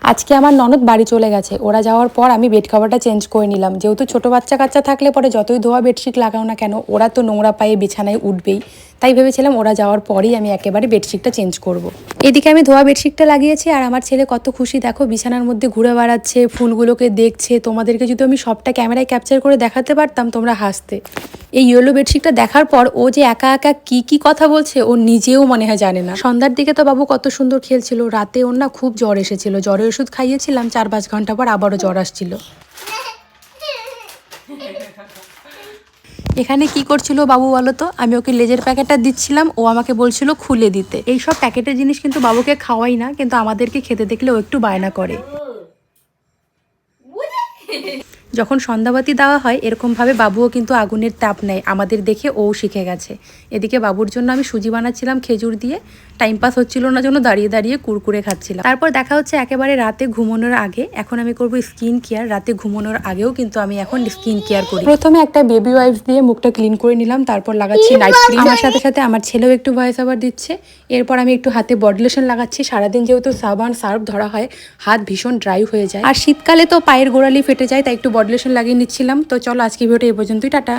আজকে আমার ননদ বাড়ি চলে গেছে। ওরা যাওয়ার পর আমি বেড কভারটা চেঞ্জ করে নিলাম। যেহেতু ছোট বাচ্চা কাচ্চা থাকলে পরে যতই ধোয়া বেডশিট লাগাও না কেন, ওরা তো নোংরা পায়ে বিছানায় উঠবেই। তাই ভেবেছিলাম ওরা যাওয়ার পরেই আমি একেবারে বেডশিটটা চেঞ্জ করব। এদিকে আমি ধোয়া বেডশিটটা লাগিয়েছি আর আমার ছেলে কত খুশি। দেখো, বিছানার মধ্যে ঘুরে বেড়াচ্ছে, ফুলগুলোকে দেখছে। তোমাদেরকে যদি আমি সবটা ক্যামেরায় ক্যাপচার করে দেখাতে পারতাম, তোমরা হাসতে। এই ইয়েলো বেডশিটটা দেখার পর ও যে একা একা কি কি কথা বলছে, ও নিজেও মনে হয় জানে না। সন্ধ্যার দিকে তো বাবু কত সুন্দর খেলছিল। রাতে ওর না খুব জ্বর এসেছিল। জ্বরের ওষুধ খাইয়েছিলাম, চার পাঁচ ঘণ্টা পর আবারও জ্বর আসছিল। এখানে কি করছিল বাবু বলো তো? আমি ওকে লেজের প্যাকেটটা দিচ্ছিলাম, ও আমাকে বলছিল খুলে দিতে। এই সব প্যাকেটের জিনিস কিন্তু বাবুকে খাওয়াই না, কিন্তু আমাদেরকে খেতে দেখলে ও একটু বায়না করে। যখন সন্ধ্যাবাতি দেওয়া হয়, এরকমভাবে বাবুও কিন্তু আগুনের তাপ নেয়। আমাদের দেখে ও শিখে গেছে। এদিকে বাবুর জন্য আমি সুজি বানাচ্ছিলাম খেজুর দিয়ে। টাইম পাস হচ্ছিল না জন্য দাঁড়িয়ে দাঁড়িয়ে কুরকুরে খাচ্ছিলাম। তারপর দেখা হচ্ছে একেবারে রাতে ঘুমানোর আগে এখন আমি করব স্কিন কেয়ার রাতে ঘুমানোর আগেও কিন্তু আমি এখন স্কিন কেয়ার করি। প্রথমে একটা বেবি ওয়াইপস দিয়ে মুখটা ক্লিন করে নিলাম তারপর লাগাচ্ছি নাইট ক্রিম আমার সাথে সাথে আমার ছেলেও একটু ভয়েস আবার দিচ্ছে। এরপর আমি একটু হাতে বডি লোশন লাগাচ্ছি। সারাদিন যেহেতু সাবান সার্ফ ধরা হয় হাত ভীষণ ড্রাই হয়ে যায়। আর শীতকালে তো পায়ের গোড়ালি ফেটে যায় তাই একটু বডি লোশন লাগিয়ে নিচ্ছিলাম। তো চলো আজকে ভিডিওটা এই পর্যন্তই টাটা।